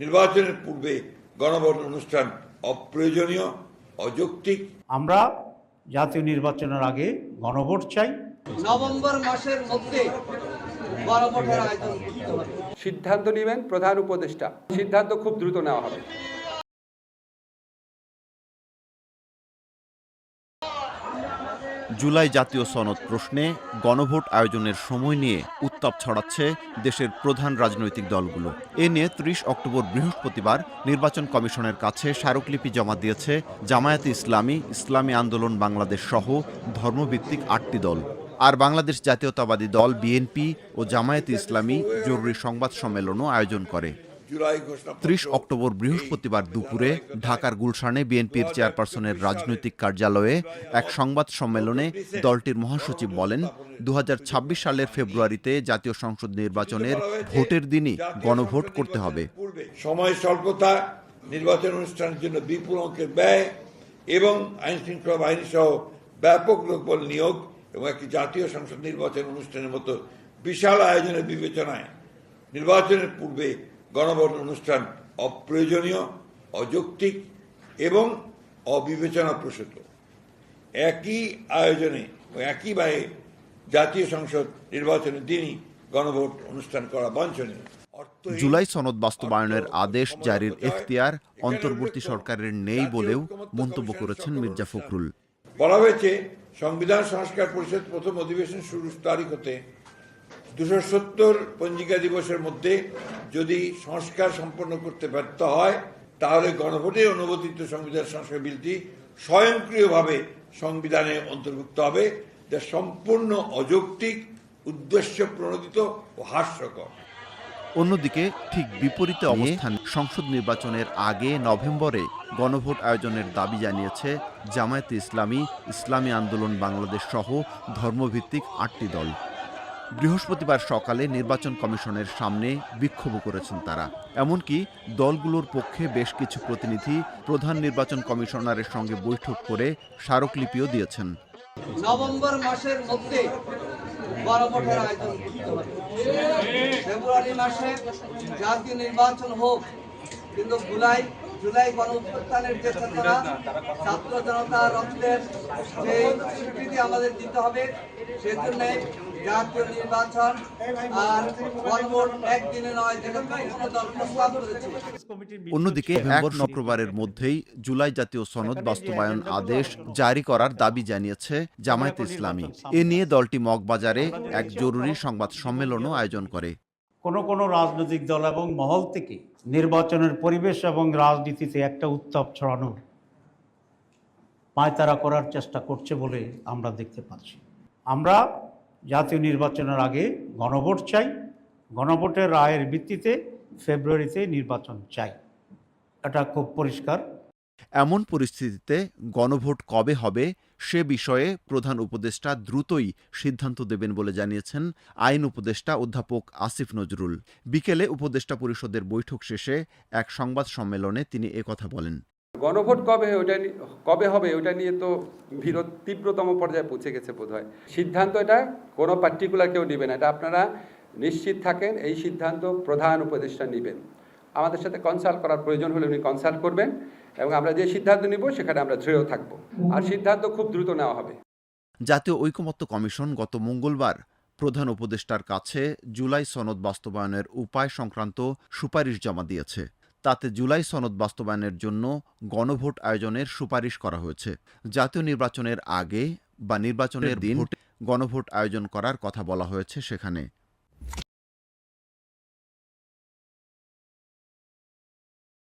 নির্বাচনের পূর্বে গণভোট অনুষ্ঠান অপ্রয়োজনীয় অযৌক্তিক। আমরা জাতীয় নির্বাচনের আগে গণভোট চাই। নভেম্বর মাসের মধ্যে গণভোটের আয়োজন করতে হবে। সিদ্ধান্ত নেবেন প্রধান উপদেষ্টা। সিদ্ধান্ত খুব দ্রুত নেওয়া হবে। জুলাই জাতীয় সনদ প্রশ্নে গণভোট আয়োজনের সময় নিয়ে উত্তাপ ছড়াচ্ছে দেশের প্রধান রাজনৈতিক দলগুলো। এ নিয়ে ত্রিশ অক্টোবর বৃহস্পতিবার নির্বাচন কমিশনের কাছে স্মারকলিপি জমা দিয়েছে জামায়াতে ইসলামী ইসলামী আন্দোলন বাংলাদেশ সহ ধর্মভিত্তিক আটটি দল। আর বাংলাদেশ জাতীয়তাবাদী দল বিএনপি ও জামায়াতে ইসলামী জরুরি সংবাদ সম্মেলনও আয়োজন করে। ত্রিশ অক্টোবর বৃহস্পতিবার দুপুরে ঢাকার গুলশানে বিএনপির চেয়ারপারসনের রাজনৈতিক কার্যালয়ে এক সংবাদ সম্মেলনে দলটির মহাসচিব বলেন দুহাজার ছাব্বিশ সালের ফেব্রুয়ারিতে জাতীয় সংসদ নির্বাচনের ভোটের দিনই গণভোট করতে হবে। সময় স্বল্পতা নির্বাচন অনুষ্ঠানের জন্য বিপুল অঙ্কের ব্যয় এবং আইন শৃঙ্খলা বাহিনী সহ ব্যাপক লোকবল নিয়োগ এবং একটি জাতীয় সংসদ নির্বাচন অনুষ্ঠানের মতো বিশাল আয়োজনের বিবেচনায় নির্বাচনের পূর্বে গণভোট অনুষ্ঠান অপ্রয়োজনীয় অযৌক্তিক এবং অবিবেচনাপ্রসূত। একই আয়োজনে একই ব্যয়ে জাতীয় সংসদ নির্বাচনের দিনই গণভোট অনুষ্ঠান করা বাঞ্ছনীয়। জুলাই সনদ বাস্তবায়নের আদেশ জারির এখতিয়ার অন্তর্বর্তী সরকারের নেই বলেও মন্তব্য করেছেন মির্জা ফখরুল। বলা হয়েছে সংবিধান সংস্কার পরিষদ প্রথম অধিবেশন শুরুর তারিখ হতে দুশো সত্তর পঞ্জিকা দিবসের মধ্যে যদি সংস্কার সম্পন্ন করতে ব্যর্থ হয় তাহলে গণভোটে অনুমোদিত সংবিধান সংস্কার বিলটি স্বয়ংক্রিয়ভাবে সংবিধানে অন্তর্ভুক্ত হবে যা সম্পূর্ণ অযৌক্তিক উদ্দেশ্য প্রণোদিত ও হাস্যকর। অন্যদিকে ঠিক বিপরীতে অবস্থান সংসদ নির্বাচনের আগে নভেম্বরে গণভোট আয়োজনের দাবি জানিয়েছে জামায়াতে ইসলামী ইসলামী আন্দোলন বাংলাদেশ সহ ধর্মভিত্তিক আটটি দল। বৃহস্পতিবার সকালে নির্বাচন কমিশনের সামনে বিক্ষোভ করেছেন তারা। এমনকি দলগুলোর পক্ষে বেশ কিছু প্রতিনিধি প্রধান নির্বাচন কমিশনারের সঙ্গে বৈঠক করে স্মারকলিপিও দিয়েছেন। নভেম্বর মাসের মধ্যে ফেব্রুয়ারি মাসে জাতীয় নির্বাচন হোক, কিন্তু জুলাই জুলাই গণ উত্থানের যে চেতনা, ছাত্র জনতা রক্তের যে স্বীকৃতি আমাদের দিতে হবে, সেজন্য জাতীয় নির্বাচন আর গণভোট একদিনে নয় যেটা বিভিন্ন দল প্রস্তাব করেছে। অন্যদিকে এক নভেম্বরের মধ্যেই জুলাই জাতীয় সনদ বাস্তবায়ন আদেশ জারি করার দাবি জানিয়েছে জামায়াত ইসলামী। এ নিয়ে দলটি মগবাজারে এক জরুরি সংবাদ সম্মেলনও আয়োজন করে। কোন কোন রাজনৈতিক দল এবং মহল থেকে নির্বাচনের পরিবেশ এবং রাজনীতিতে একটা উত্তাপ ছড়ানোর পায়তারা করার চেষ্টা করছে বলে আমরা দেখতে পাচ্ছি। আমরা জাতীয় নির্বাচনের আগে গণভোট চাই। গণভোটের রায়ের ভিত্তিতে ফেব্রুয়ারিতে নির্বাচন চাই। এটা খুব পরিষ্কার। এমন পরিস্থিতিতে গণভোট কবে হবে সে বিষয়ে প্রধান উপদেষ্টা দ্রুতই সিদ্ধান্ত দেবেন বলে জানিয়েছেন আইন উপদেষ্টা অধ্যাপক আসিফ নজরুল। বিকেলে উপদেষ্টা পরিষদের বৈঠক শেষে এক সংবাদ সম্মেলনে তিনি একথা বলেন। গণভোট কবে ওটা কবে হবে ওটা নিয়ে তো বিরোধ, তীব্রতম পর্যায়ে পৌঁছে গেছে বোধ হয় সিদ্ধান্ত এটা, কোনো পার্টিকুলার কেউ নেবে না। এটা আপনারা নিশ্চিত থাকেন, এই সিদ্ধান্ত প্রধান উপদেষ্টা নেবেন। আমাদের সাথে কনসাল্ট করার প্রয়োজন হলে উনি কনসাল্ট করবেন এবং আমরা যে সিদ্ধান্ত নিব সেখানে আমরা দৃঢ় থাকব। আর সিদ্ধান্ত খুব দ্রুত নেওয়া হবে। জাতীয় ঐকমত্য কমিশন গত মঙ্গলবার প্রধান উপদেষ্টার কাছে জুলাই সনদ বাস্তবায়নের উপায় সংক্রান্ত সুপারিশ জমা দিয়েছে। তাতে জুলাই সনদ বাস্তবায়নের জন্য গণভোট আয়োজনের সুপারিশ করা হয়েছে। জাতীয় নির্বাচনের আগে বা নির্বাচনের দিন গণভোট আয়োজন করার কথা বলা হয়েছে সেখানে।